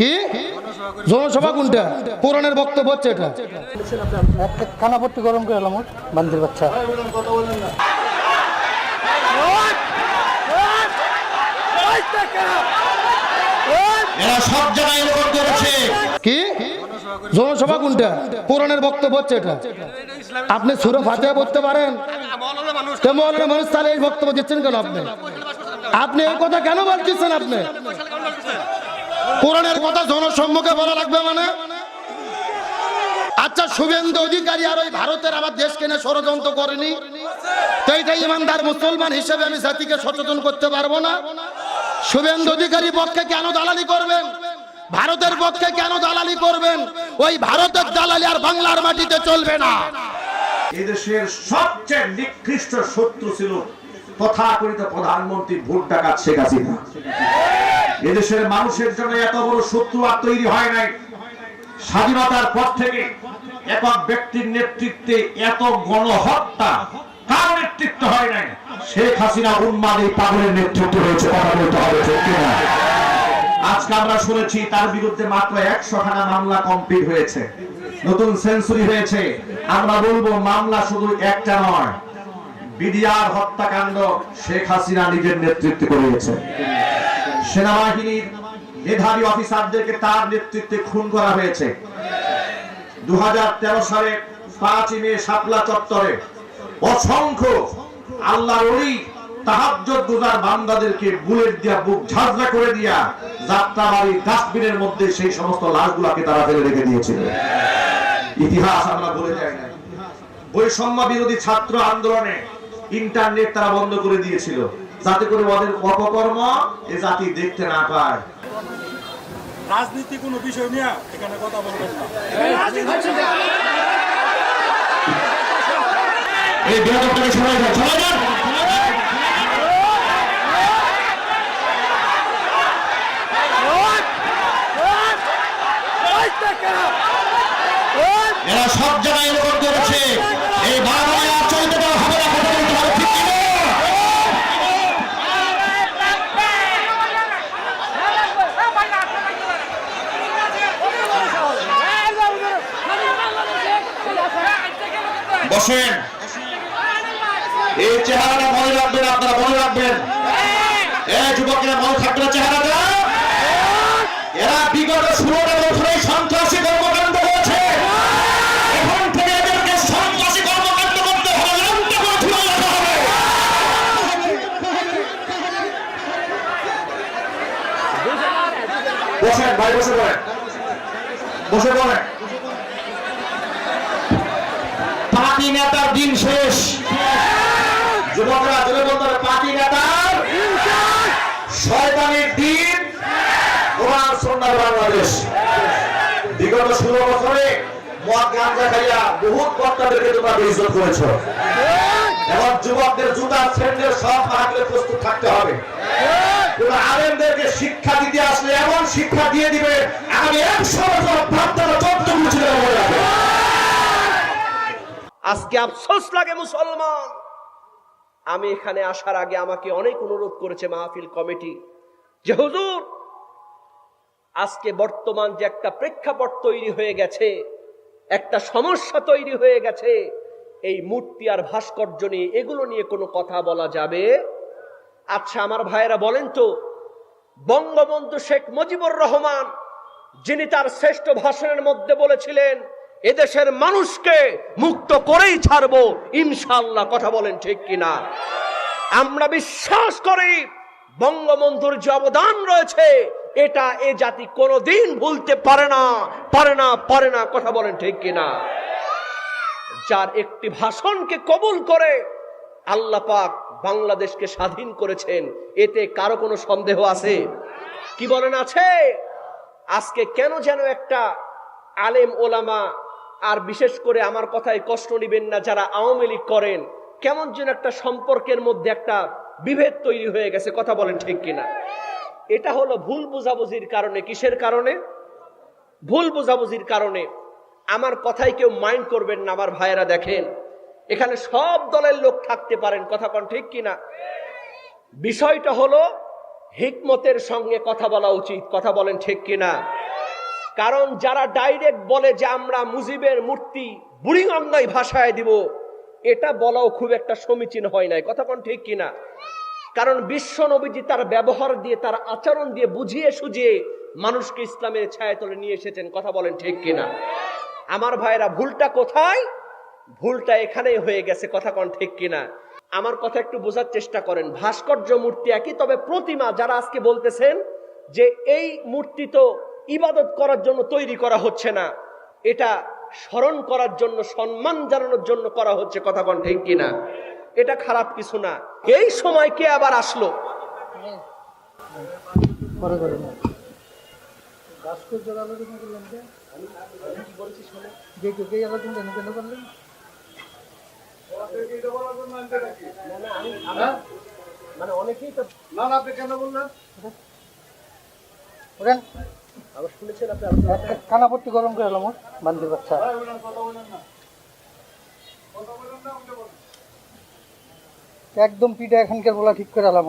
কি? জনসভা কোনটা? পুরাণের বক্তব্য হচ্ছে এটা। একটা কানাপট্টি গরম করে এলাম বান্দির বাচ্চা। এরা সব জায়গায় এরকম করেছে। কি? জনসভা কোনটা? পুরাণের বক্তব্য হচ্ছে এটা। আপনি সুরে ফাতিহা পড়তে পারেন। তো মানুষ তাহলে এই বক্তব্য দিচ্ছেন কেন আপনি? আপনি এই কথা কেন বলতেছেন আপনি? কোরআনের কথা জনসম্মুখে বলা লাগবে মানে? আচ্ছা শুভেন্দু অধিকারী আর ওই ভারতের আমার দেশকে নিয়ে ষড়যন্ত্র করেনি? তো ইমানদার মুসলমান হিসেবে আমি জাতিকে সচেতন করতে পারব না। শুভেন্দু অধিকারী পক্ষে কেন দালালি করবেন? ভারতের পক্ষে কেন দালালি করবেন? ওই ভারতের দালালি আর বাংলার মাটিতে চলবে না। এদেশের সবচেয়ে নিকৃষ্ট শত্রু ছিল তথাকথিত প্রধানমন্ত্রী ভোট ডাকাত শেখ হাসিনা। এদেশের মানুষের জন্য এত বড় শত্রু আর তৈরি হয় নাই। স্বাধীনতার পর থেকে একক ব্যক্তির নেতৃত্বে এত গণহত্যা, কার নেতৃত্ব হয় নাই? শেখ হাসিনা এই পাগলের নেতৃত্ব? আজকে আমরা শুনেছি তার বিরুদ্ধে মাত্র একশো খানা মামলা কমপ্লিট হয়েছে। নতুন সেঞ্চুরি হয়েছে। আমরা বলব, মামলা শুধু একটা নয়, বিডিআর হত্যাকাণ্ড শেখ হাসিনা নিজের নেতৃত্বে করিয়েছে সেনাবাহিনীর মেধাবী অফিসারদেরকে তার নেতৃত্বে খুন করা হয়েছে। দু সালে পাঁচই মে শাপলা চত্বরে অসংখ্য আল্লাহ বুলেট দিয়া বুক করে দিয়া মধ্যে সেই সমস্ত তারা রেখে ইতিহাস আমরা বৈষম্য বিরোধী ছাত্র আন্দোলনে ইন্টারনেট তারা বন্ধ করে দিয়েছিল। যাতে করে ওদের অপকর্ম এ জাতি দেখতে না পায়। রাজনীতি কোনো বিষয় নিয়ে এখানে কথা বলবেন না। এই বিয়ে সবাই সবাই যান এরা সব জায়গায় এরকম করেছে এই বারবার আর চলতে দেওয়া হবে না কথা বলতে হবে ঠিক কি না? বসেন। এই চেহারাটা মনে রাখবেন, আপনারা মনে রাখবেন। যুবকেরা মনে থাকবে চেহারাটা? এরা বিগত ষোলোটা বছরে সন্ত্রাসী কর্মকাণ্ড করেছে। এখন ভাই, বসে পড়েন। বসে পড়েন। পার্টি নেতার দিন শেষ। যুবকরা বলতে পার্টি নেতার শয়তানের দিন তোমার সোনার বাংলাদেশ। বিগত ষোলো বছরে যুবকদের সব প্রস্তুত থাকতে হবে। শিক্ষা দিতে আসলে এমন শিক্ষা দিয়ে দিবে, আগামী একশো বছর ভাবতারা চোদ্দ মনে রাখবে। আজকে আফসোস লাগে মুসলমান। আমি এখানে আসার আগে আমাকে অনেক অনুরোধ করেছে মাহফিল কমিটি যে, হুজুর, আজকে বর্তমান যে একটা প্রেক্ষাপট তৈরি হয়ে গেছে, একটা সমস্যা তৈরি হয়ে গেছে, এই মূর্তি আর ভাস্কর্য নিয়ে, এগুলো নিয়ে কোনো কথা বলা যাবে? আচ্ছা আমার ভাইয়েরা বলেন তো, বঙ্গবন্ধু শেখ মুজিবুর রহমান, যিনি তার শ্রেষ্ঠ ভাষণের মধ্যে বলেছিলেন এদেশের মানুষকে মুক্ত করেই ছাড়বো ইনশাল্লাহ কথা বলেন ঠিক কিনা। আমরা বিশ্বাস করি বঙ্গবন্ধুর যে অবদান রয়েছে, এটা এ জাতি কোনোদিন ভুলতে পারে না পারে না পারে না, কথা বলেন ঠিক কিনা। যার একটি ভাষণকে কবুল করে আল্লাহ পাক বাংলাদেশকে স্বাধীন করেছেন, এতে কারও কোনো সন্দেহ আছে? কি বলেন আছে? আজকে কেন যেন একটা আলেম ওলামা আর বিশেষ করে আমার কথায় কষ্ট নেবেন না যারা আওয়ামী লীগ করেন। কেমন যেন একটা সম্পর্কের মধ্যে একটা বিভেদ তৈরি হয়ে গেছে, কথা বলেন ঠিক কিনা? এটা হলো ভুল বুঝাবুঝির কারণে। কিসের কারণে? ভুল বুঝাবুঝির কারণে। আমার কথাই কেউ মাইন্ড করবেন না, আমার ভাইয়েরা দেখেন। এখানে সব দলের লোক থাকতে পারেন, কথা কোন ঠিক কিনা? বিষয়টা হলো, হিকমতের সঙ্গে কথা বলা উচিত, কথা বলেন ঠিক কিনা? কারণ যারা ডাইরেক্ট বলে যে আমরা মুজিবের মূর্তি বুড়িগঙ্গায় ভাষায় দিব, এটা বলাও খুব একটা সমীচীন হয় নাই। কথা কোন ঠিক কিনা? কারণ বিশ্ব নবীজি তার ব্যবহার দিয়ে, তার আচরণ দিয়ে বুঝিয়ে সুঝিয়ে মানুষকে ইসলামের ছায়াতলে নিয়ে এসেছেন। কথা বলেন ঠিক কিনা? আমার ভাইরা, ভুলটা কোথায়? ভুলটা এখানেই হয়ে গেছে। কথা কোন ঠিক কিনা? আমার কথা একটু বোঝার চেষ্টা করেন। ভাস্কর্য মূর্তি একই, তবে প্রতিমা যারা আজকে বলতেছেন যে এই মূর্তি তো ইবাদত করার জন্য তৈরি করা হচ্ছে না। এটা স্মরণ করার জন্য সম্মান জানানোর জন্য করা হচ্ছে কথা কোন ঠিক কিনা? এটা খারাপ কিছু না। এই সময় কে আবার আসলো? পরে করে। না ভাস্কর্যের আলোচনা করলেন যে যে কেউ কে আলোচনা কেন কেন করলেন মানে অনেকেই তো ওরেন আবার শুনেছেন আপনি কানাপট্টি গরম করে এলাম, বান্দির বাচ্চা। একদম পিঠা এখানকার বলা ঠিক করে এলাম।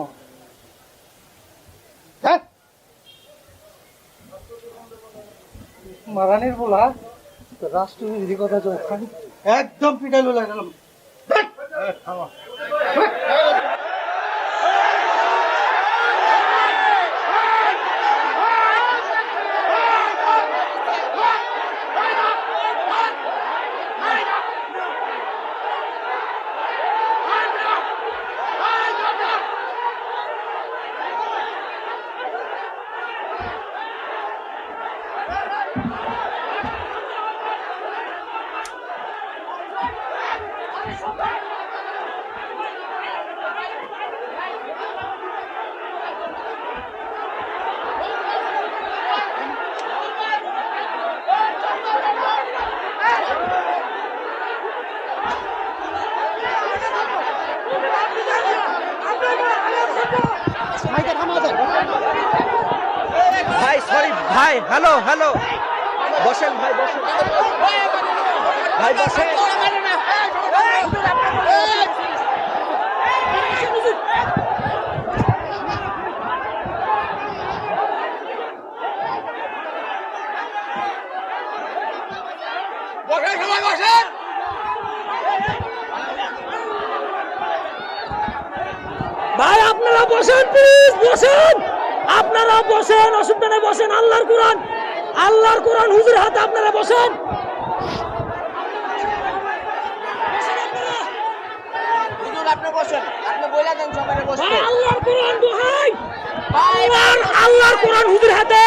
হ্যাঁ? মারানির বলা তো রাষ্ট্রবিরোধী কথা যখন একদম পিঠাই বলে গেলাম। ভাই হ্যালো হ্যালো বসেন ভাই বসেন। ভাই বসেন। ভাই আপনারা বসেন প্লিজ বসেন। আপনারা বসেন অসুবিধা নেই বসেন আল্লাহর কোরআন আল্লাহর কোরআন হুজুর হাতে আপনারা বসেন। আল্লাহর কোরআন দোহাই। আল্লাহর কোরআন হুজুর হাতে।